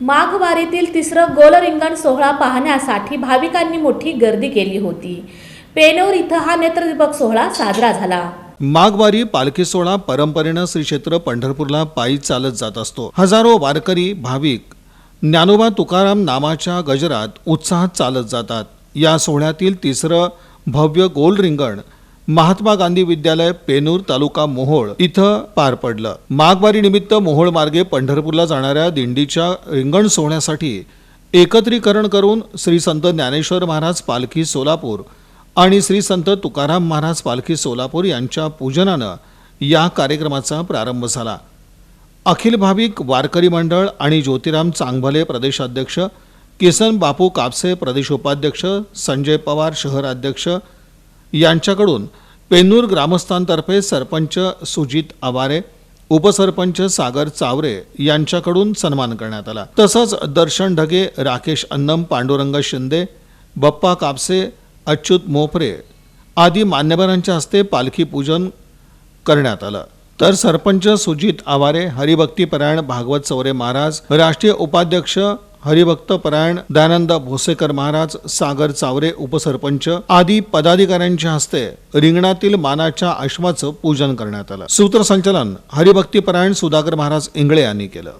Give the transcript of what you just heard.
माघवारीतील तिसरं गोलरिंगण सोहळा पाहण्यासाठी भाविकांनी मोठी गर्दी केली होती. पेनोर इथं हा नेत्रदीपक सोहळा साजरा झाला. माघवारी पालखी सोहळा परंपरेनं श्री क्षेत्र पंढरपूरला पायी चालत जात असतो. हजारो वारकरी भाविक ज्ञानोबा तुकाराम नामाच्या गजरात उत्साहात चालत जातात. या सोहळ्यातील तिसरं भव्य गोल रिंगण महात्मा गांधी विद्यालय पेनूर तालुका मोहोळ इथं पार पडलं. माघवारी निमित्त मोहोळ मार्गे पंढरपूरला जाणाऱ्या दिंडीच्या रिंगण सोहळ्यासाठी एकत्रीकरण करून श्री संत ज्ञानेश्वर महाराज पालखी सोलापूर आणि श्री संत तुकाराम महाराज पालखी सोलापूर यांच्या पूजनानं या कार्यक्रमाचा प्रारंभ झाला. अखिल भाविक वारकरी मंडळ आणि ज्योतिराम चांगभले प्रदेशाध्यक्ष किसन बापू कापसे प्रदेश उपाध्यक्ष संजय पवार शहराध्यक्ष यांच्याकडून पेन्नूर ग्रामस्थांतर्फे सरपंच सुजित आवारे उपसरपंच सागर चावरे यांच्याकडून सन्मान करण्यात आला. तसंच दर्शन ढगे राकेश अन्नम पांडुरंग शिंदे बप्पा कापसे अच्युत मोपरे आदी मान्यवरांच्या हस्ते पालखी पूजन करण्यात आलं. तर सरपंच सुजित आवारे हरिभक्तीपरायण भागवत चौरे महाराज राष्ट्रीय उपाध्यक्ष हरिभक्त परायण दयानंद भोसेकर महाराज सागर चावरे उपसरपंच आदी पदाधिकाऱ्यांच्या हस्ते रिंगणातील मानाच्या अश्वाचं पूजन करण्यात आलं. सूत्रसंचालन हरिभक्तीपरायण सुधाकर महाराज इंगळे यांनी केलं.